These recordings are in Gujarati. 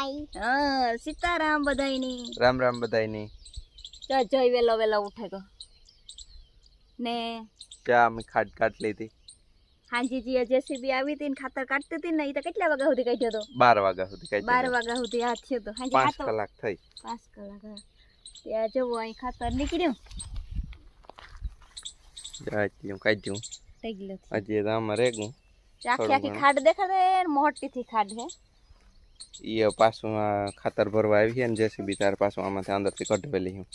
હાય હા સીતારામ બધાયની. રામ રામ બધાયની. જો જય વેલો વેલો ઉઠે ગયો ને ચા અમે ખાટ કાટ લીધી? હાંજી જે જેસીબી આવી હતી ને ખાતર કાઢતી હતી ને એ તો કેટલા વાગ્યા સુધી કાઢ્યો હતો બાર વાગ્યા સુધી કાઢ્યો બાર વાગ્યા સુધી હાથ થયો હતો હાજી પાંચ કલાક થઈ. પાંચ કલાક ત્યાં જવું અહીં ખાતર નીકળ્યું. એટલું કાઢ્યું. હજી તો રેગું. આખી આખી ખાડ દેખાડે મોટી થી ખાડ હે. એ પાછું આ ખાતર ભરવા આવી અને જેસીબી તાર પાછું આમાંથી અંદરથી કઢવેલી હું.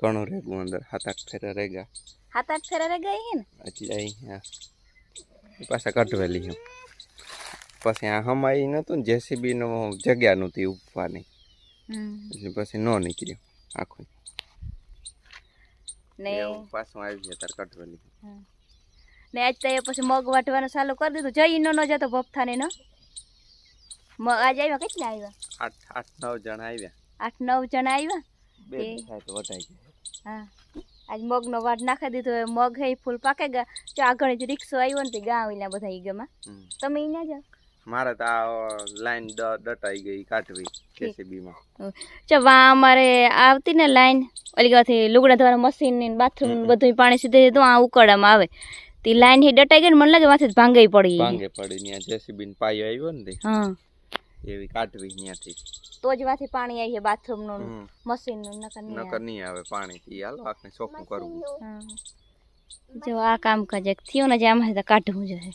ઘણું રેગું અંદર હાથ આઠ ફેરા રેગા. હાથ આઠ ફેરા રેગા હે ને? હજી અહીં એ પાછા કઢવેલી હું. પછી આ હમાઈ નતું ને જેસીબી નો જગ્યા નહોતી ઉપવાની. એટલે પછી ન નીકળ્યું આખું. ને પાછું આવી ગયા તાર કઢવેલી. ને આજ તો પછી મગ વાટવાનું ચાલુ કરી દીધું. જઈ નો ન જતો ભપથાને નો. આજ આવ્યા કેટલા આવ્યા? આઠ આઠ નવ જણા આવ્યા. આઠ નવ જણા આવ્યા? બે. તો વટાઈ ગયા. હા. આજ મગનો વાટ નાખી દીધો હવે મગ હે ફૂલ પાકે ગયા જો આગળ જ રિક્ષો આવ્યો ને તે ગામ એના બધા ઈ ગમાં. તમે ઈ ના જાઓ. મારે તો આ લાઈન દટાઈ ગઈ કાઢવી જેસીબી માં. જો વા અમારે આવતી ને લાઈન ઓલી ગાથી લુગડા ધોવાનું મશીન ને બાથરૂમ. બધું પાણી સીધે તો આ ઉકળામાં આવે. તે લાઈન હે દટાઈ ગઈ ને મને લાગે માથે ભાંગઈ પડી ભાંગે પડી ને જેસીબી ને પાયો આવ્યો ને હા. એવી કાઢવી ત્યાંથી. તો જ માંથી પાણી આવી છે બાથરૂમનું હમ. મશીનનું નકર નહીં નકર નહીં આવે પાણી. થી હાલો આખને ચોખ્ખું કરવું આવે. હા. જો આ કામકાજ એક થયું ને જે આમાંથી તો કાઢવું જોઈએ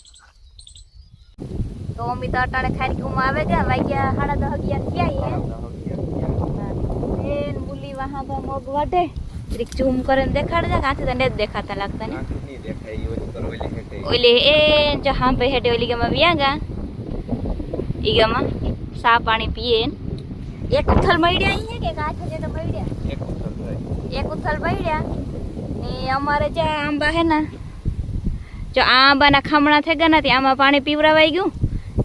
તો અમી તો અટાણે ખારીકુમાં આવે ગયા વાગ્યા સાડા દસ અગિયાર થયા એ એ મુલી વાહા બા મગ વાઢે. જરીક ઝૂમ કરીને દેખાડે છે કાંથી તો નથી દેખાતા લાગતા ને આંખી નહીં દેખાય ઈ ઓલી કરવેલી હેઠે. ઓલી એ જો હા ભાઈ હેડે ઓલી ગમાં વ્યા ગા. ઈ ગમાં સા પાણી પીએ એક ઉથલ મળ્યા અહીંયા કે કાંઠે તો મળ્યા એક ઉથલ એક ઉથલ પડ્યા ને અમારે જ્યાં આંબા હે ને જો આ આંબાના ખામણા થઈ ગયા નથી આમાં પાણી પીવરાવાઈ ગયું.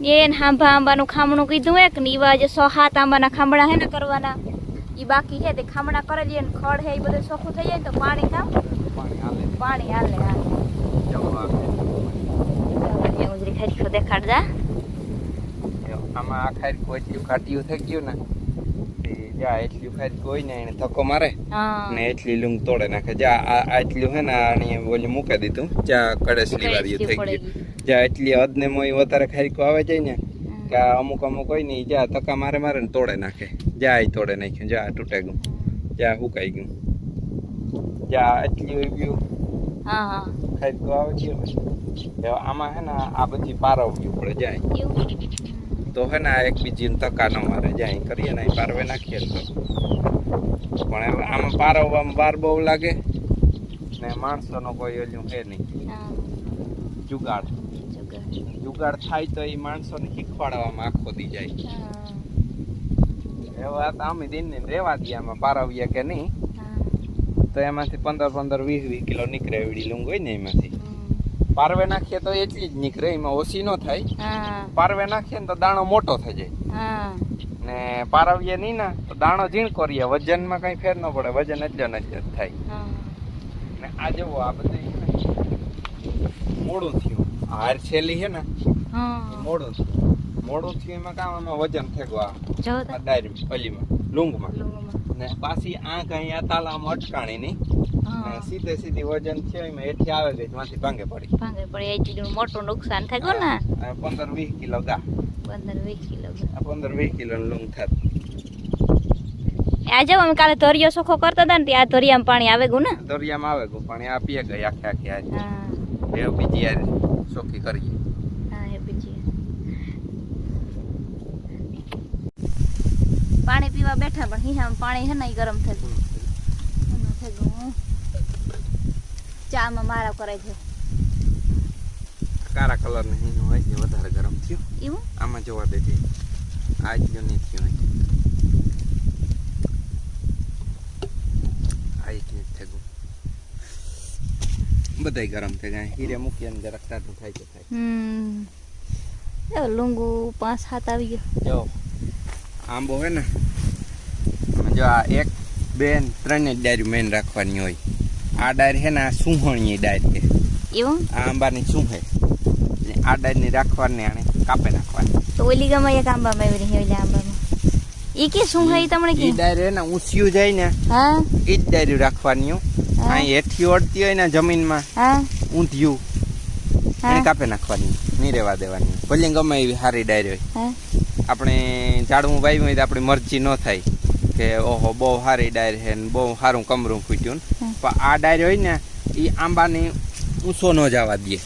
ને એને આંબા આંબાનું ખામણું કીધું એક ને એવા જે સો સાત આંબાના ખામણા હે ને કરવાના એ બાકી છે તે ખામણા કરી લઈએ ને ખડ હે એ બધું ચોખ્ખું થઈ જાય ને તો પાણી કામ? પાણી હાલે. પાણી હાલે એવું દેખાડજા આમાં આ ખારી કોઈ એટલું કાઢ્યું થઈ ગયું ને તે જા એટલું ખારી કોઈ ને એને ધક્કો મારે ને એટલી લૂંગ તોડે નાખે. જા આ આ એટલું હે ને આની ઓલી મૂકી દીધું. જ્યાં કડેસલી વાળી થઈ ગયું. જ્યાં એટલી હદ ને મોય વધારે ખારીકો આવે જાય ને. કે અમુક અમુક હોય ને જ્યાં ધક્કા મારે મારે ને તોડે નાખે. જ્યાં એ તોડે નાખ્યું. જા તૂટે ગયું. જ્યાં હુકાઈ ગયું. જ્યાં એટલી હોય ગયું. હા હા. ખારીકો આવે છે. આમાં હે ને આ બધી પારવવી પડે જાય. તો હે ને આ એક બીજી ધક્કા ન મારે. જાય કરીએ ને પારવે નાખીએ તો. પણ આમાં પારવવામાં વાર બહુ લાગે ને માણસોનો કોઈ ઓલું હે નહીં. જુગાડ. જુગાડ. થાય તો એ માણસોને શીખવાડવામાં આખો દી જાય. એ વાત આમ દિન ને રેવા દઈએ આમાં પારવીએ કે નહીં. તો એમાંથી પંદર પંદર વીસ વીસ કિલો નીકળે એવડી લૂંગ હોય ને એમાંથી. પારવે નાખીએ તો એટલી જ નીકળે એમાં ઓછી ન થાય. પારવે નાખીએ ને તો દાણો મોટો થઈ જાય. ને પારવીએ નહીં ના તો દાણો ઝીણકો રહીએ વજનમાં કઈ ફેર ન પડે વજન એટલે ને જ થાય. ને આ જવો આ બધું મોડું થયું. હાર છેલી છે ને મોડું થયું. મોડું થયું એમાં કામ એમાં વજન થેગો આ જો આ ડાયરી ઓલીમાં લુંગમાં. ને પાછી આંખ અહીંયા તાલામાં અટકાણી ની. સીધે સીધી વજન થયો એમાં હેઠી આવે ગઈ માંથી ભાંગે પડી. ભાંગે પડે એ ચીજનું મોટું નુકસાન થાય ગયું ને? પંદર વીસ કિલો ગા. પંદર વીસ કિલો આ પંદર વીસ કિલો લૂંગ થાત. આજે અમે કાલે ધોરિયો સોખો કરતા હતા ને ત્યાં ધોરિયામાં પાણી આવે ગયું ને? દરિયામાં આવે ગયું પાણી આપીએ પીએ ગઈ આખે આખી આજે. બીજી યાર સોખી કરીએ. હા એ બીજી પાણી પીવા બેઠા પણ હિહામાં પાણી હે ને ગરમ થઈ ગયું. થઈ ગયું ચામાં મારા કરે છે. કારા કલર ને હિનો હોય છે વધારે ગરમ થયું. એવું? આમાં જોવા દેજે છે. આજ જો નહીં થયું આજ નહીં થયું. બધાય ગરમ થઈ ગયા હીરે મૂકીએ ને જરાક ટાટું થાય છે થાય. હમ. લુંગુ પાંચ સાત આવી ગયો. જો આંબો હે ને જો આ એક બે ત્રણ જ ડાયરી મેન રાખવાની હોય. આ ડાયરી છે ને આ સુંહણીની ડાયરી છે. એવું? આ આંબાની સૂંહે આ ડાયરની રાખવાની આને કાપે નાખવાની તો ઓલી ગમે એક આંબામાં આવી રહી ઓલી આંબામાં. ઈ કે હે તમને કે? ડાયરી ને ઊંચ્યું જાય ને હા? ઈ જ ડાયરી રાખવાની હોય. અહીં હેઠી ઓડતી હોય ને જમીનમાં હા? ઊંધિયું એને કાપે નાખવાની નહીં રહેવા દેવાની. ભલે ગમે એવી સારી ડાયરી હોય. આપણે ઝાડવું વાવ્યું હોય તો આપણી મરજી ન થાય. કે ઓહો બહુ સારી ડાયર છે ને બહુ સારું કમરું ફૂટ્યું પણ આ ડાયર હોય ને એ આંબાની ઊંચો ન જવા દે.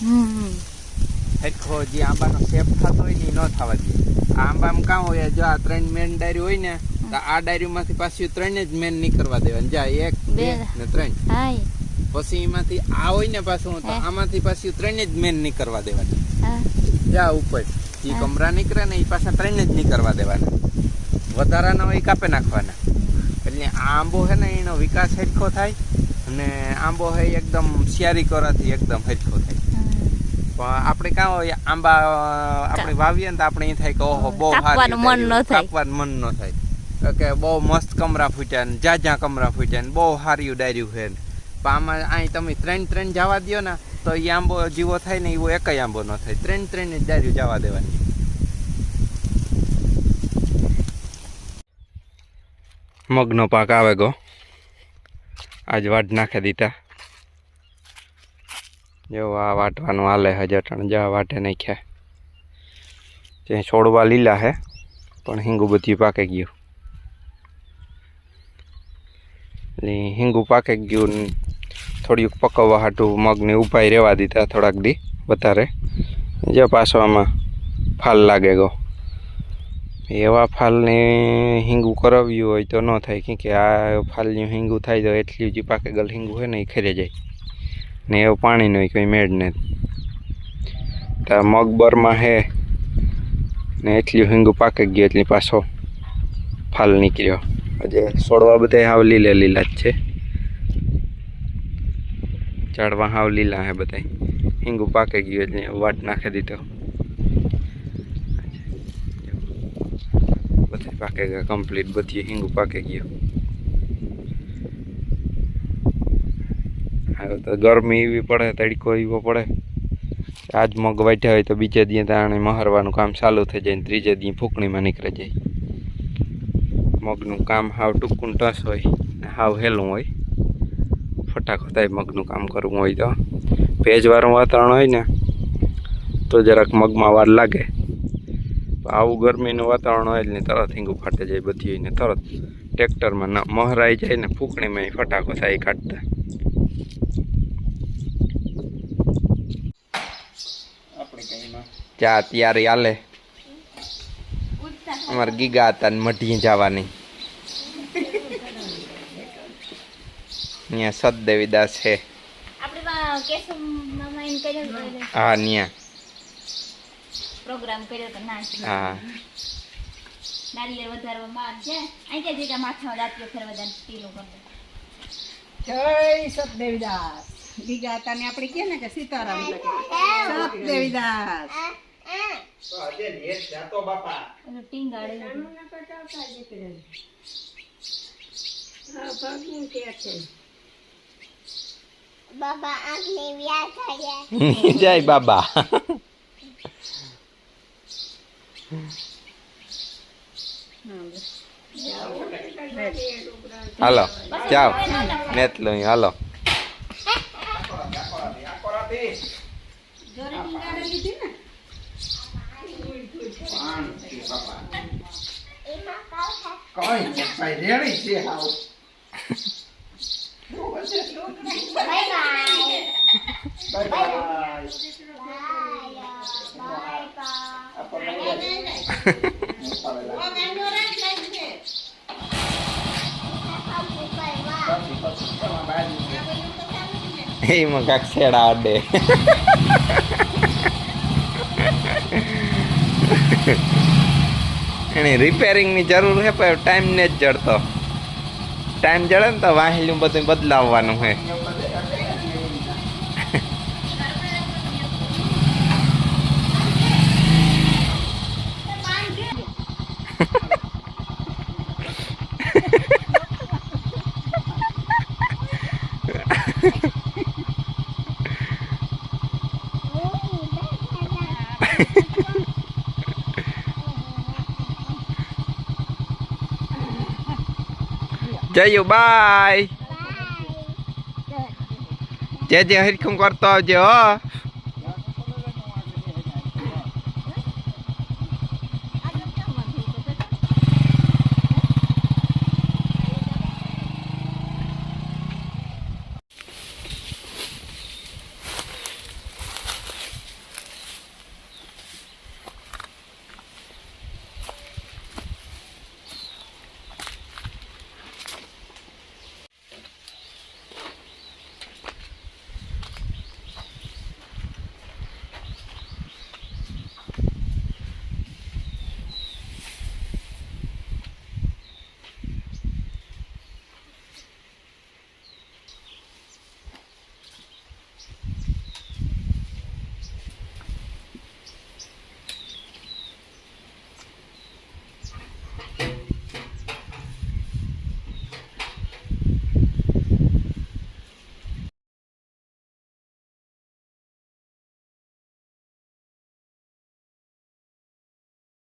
સરખો જે આંબાનો શેપ થતો હોય ને એ ન થવા દે. આ આંબામાં કાં હોય જો આ ત્રણ મેન ડાયરી હોય ને તો આ ડાયરીમાંથી પાછી ત્રણ જ મેન નહીં કરવા દેવાની. જા એક બે. ને ત્રણ. પછી એમાંથી આ હોય ને પાછું તો આમાંથી પાછી ત્રણ જ મેન નહીં કરવા દેવાની જા ઉપર. જે કમરા નીકળે ને એ પાછા ત્રણ જ નહીં કરવા દેવાના. વધારાના હોય કાપે નાખવાના. એટલે આ આંબો છે ને એનો વિકાસ હરખો થાય અને આંબો છે એકદમ શિયારી કરવાથી એકદમ હરખો થાય. પણ આપણે કાં હોય આંબા આપણે વાવીએ ને તો આપણે એ થાય કે ઓહો બહુ કાપવાનું મન ન થાય. કાપવાનું મન ન થાય. કે બહુ મસ્ત કમરા ફૂટ્યા ને જ્યાં જ્યાં કમરા ફૂટ્યા ને બહુ સારી ડાર્યું છે પણ આમાં અહીં તમે ત્રણ ત્રણ જવા દો ને તો એ આંબો જીવો થાય ને એવો એકય આંબો ન થાય. ત્રણ ત્રણ જ ડાર્યું જવા દેવાની. મગનો પાક આવે ગો. આજ વાટ નાખી દીધા. જો આ વાટવાનું હાલે હજાર ટણ જા વાટે નાખ્યા. ત્યાં છોડવા લીલા હે, પણ હિંગુ બધી પાકે ગયું. એટલે હિંગુ પાકે ગયું થોડીક પકવવા હાટું મગને ઉપાય રહેવા દીધા થોડાક દી વધારે. જે પાછો આમાં ફાલ લાગે ગો. એવા ફાલને હિંગું કરાવ્યું હોય તો ન થાય કે આ ફાલનું હિંગું થાય તો એટલી જે પાકે ગલ હિંગુ હોય ને એ ખરે જાય. ને એવું પાણી નહીં કોઈ મેળ ને તો મગબરમાં હે, ને એટલી હિંગુ પાકે ગયું એટલી પાછો ફાલ નીકળ્યો. હજે છોડવા બધા હાવ લીલા લીલા જ છે. ઝાડવા હાવ લીલા હે બધા હિંગુ પાકે ગયું એટલે વાટ નાખી દીધો. બધે પાકે ગયા કમ્પ્લીટ બધી હિંગું પાકે ગયું. હવે તો ગરમી એવી પડે, તડકો એવો પડે. આજ મગ વાઢ્યા હોય તો બીજે દી તાણે મહરવાનું કામ ચાલુ થઈ જાય ત્રીજે દી ફૂકણીમાં નીકળી જાય. મગનું કામ હાવ ટૂંકું ટસ હોય ને હાવ હેલું હોય. ફટાકો થાય મગનું કામ કરવું હોય તો. ભેજવાળું વાતાવરણ હોય ને, તો જરાક મગમાં વાર લાગે. આવું ગરમીનું વાતાવરણ હોય એટલે તરત હિંગુ ફાટે જાય બધી ને તરત ટ્રેક્ટરમાં ન મહરાઈ જાય ને ફૂંકણીમાં ફટાકો થાય કાઢતા. ચા તૈયારી હાલે. અમારે ગીગા હતા ને મઢી જવાની. અહીંયા સદદેવીદાસ છે. હા ન્યા. પ્રોગ્રામ કર્યો તો ના હા. નારિયેળ વધારવા માં છે અહીં કે જગ્યા માથા દાંતીઓ ફેરવા પીલું કરી જય સતદેવદાસ. બીજા ને આપણે કહે ને કે સીતારામ સતદેવદાસ. જય બાબા. હાલો જાઓ નેત લો હાલો એમાં કાવ થાય બાય બાય બાય એમાં કાંક છેડા અડે. એની રિપેરિંગની જરૂર છે પણ ટાઈમ ને જ જડતો. ટાઈમ જડે ને તો વાહેલું બધું બદલાવવાનું છે Chơi bye. Chơi chơi hết không quan tâm chưa?